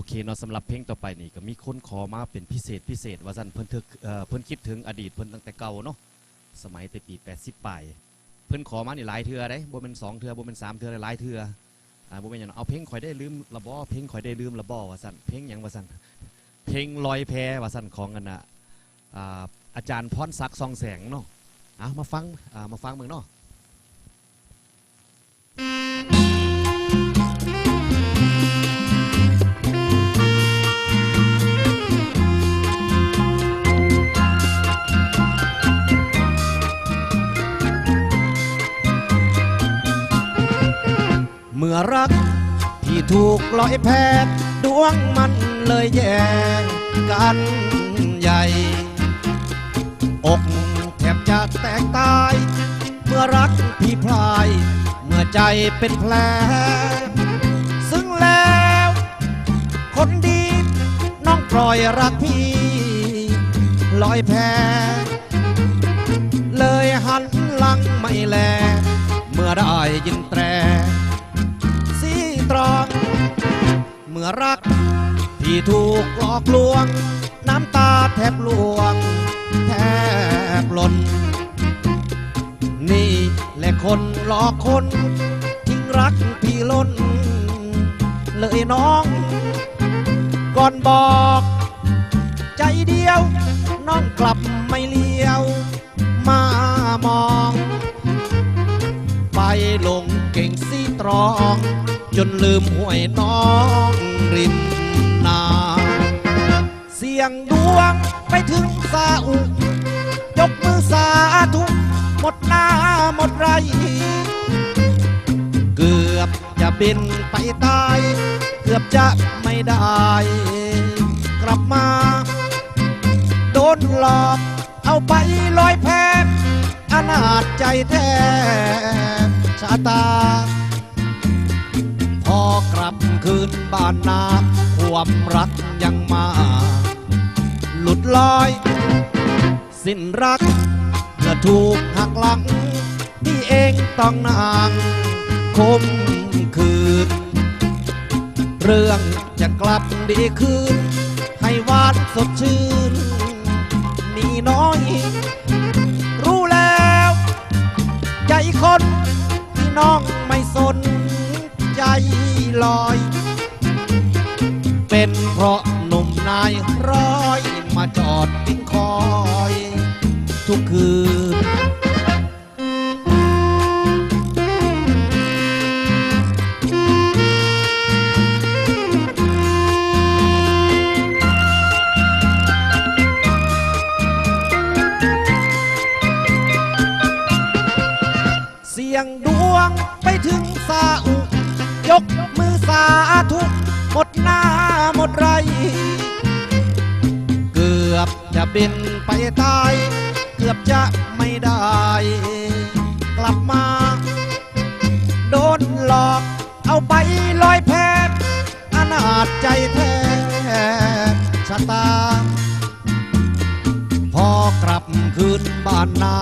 อเคเนาะสำหรับเพลงต่อไปนี่ก็มีคนขอมาเป็นพิเศษพิเศษ ว่าซั่นเพิ่นเอ่อเพิ่นคิดถึงอดีตเพิ่นตั้งแต่เก่าเนาะสมัยแต่ปี80ปลายเพิ่นขอมานี่หลายเทื่อได้บ่แม่นสองเทื่อบ่แม่นสามเทื่อหลายเทื่ออ่าบ่แม่นหยังเอาเพลงข่อยได้ลืมละบ่เพลงข่อยได้ลืมละบ่ว่าซั่นเพลงหยังว่าซั่นเพลงลอยแพว่าซั่นของกันน่ะอ่าอาจารย์พรศักดิ์ซองแสงเนาะเอามาฟังอ่ามาฟังเบิ่งเนาะ รัก ที่ถูกลอยแพดวงมันเลยแย่งกันใหญ่ อกแทบจะแตกตาย เมื่อรักพี่พลาย เมื่อใจเป็นแผลซึ่งแล้ว คนดีน้องปล่อยรักพี่ ลอยแพเลยหันหลังไม่แล เมื่อได้ยินแตร มื่อรัก ที่ถูกหลอกลวง น้ำตาแทบลวง แทบหล่น นี่แหละคนหลอกคนทิ้งรักพี่ล้น เลยน้อง ก่อนบอก ใจเดียว น้องกลับไม่เลี้ยว มามอง ไปลงเก่งซีตรอง จนลืมห่วยน้อง ริมนาเสียงดวงไปถึงซาอุ ยกมือสาธุหมดหน้าหมดไร เกือบจะบินไปตาย เกือบจะไม่ได้ กลับมา โดนหลอกเอาไปลอยแพอนาจใจแทบชะตา กลับคืนบ้านนาความรักยังมา หลุดลอย สิ้นรักเมื่อถูกหักหลังที่เองต้องนางคมคืน เรื่องจะกลับดีคืน ให้หวานสดชื่น มีน้อย เป็นเพราะหนุ่มนายร้อยมาจอดติ้งคอย ทุกคืน เสียงดวงไปถึงซาอุ ยกมือสาธุ หมดหน้าหมดไร เกือบจะบินไปตาย เกือบจะไม่ได้ กลับมา โดนหลอกเอาไปลอยแพอนาจใจแท้ชะตา พอกลับคืนบ้านนา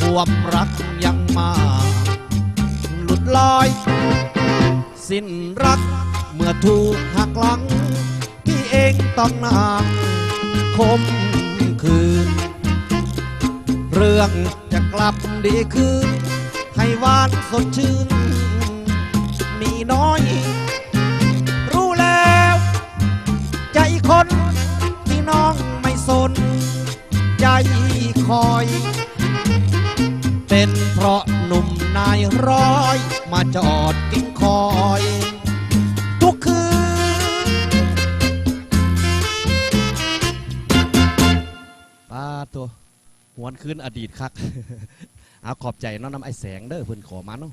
ความรักยังมา หลุดลอย สิ้นรัก อถูกหักหลัง ที่เองต้องนางคมคืน เรื่องจะกลับดีคืน ให้หวานสดชื่น มีน้อย รู้แล้ว ใจคนที่น้องไม่สน ใจคอย เป็นเพราะหนุ่มนายร้อย มาจอดกิ้งคอย ตัวหวนคืนอดีตคัก เอาขอบใจน้องน้ำไอแสงเด้อเพิ่นขอมาเนาะ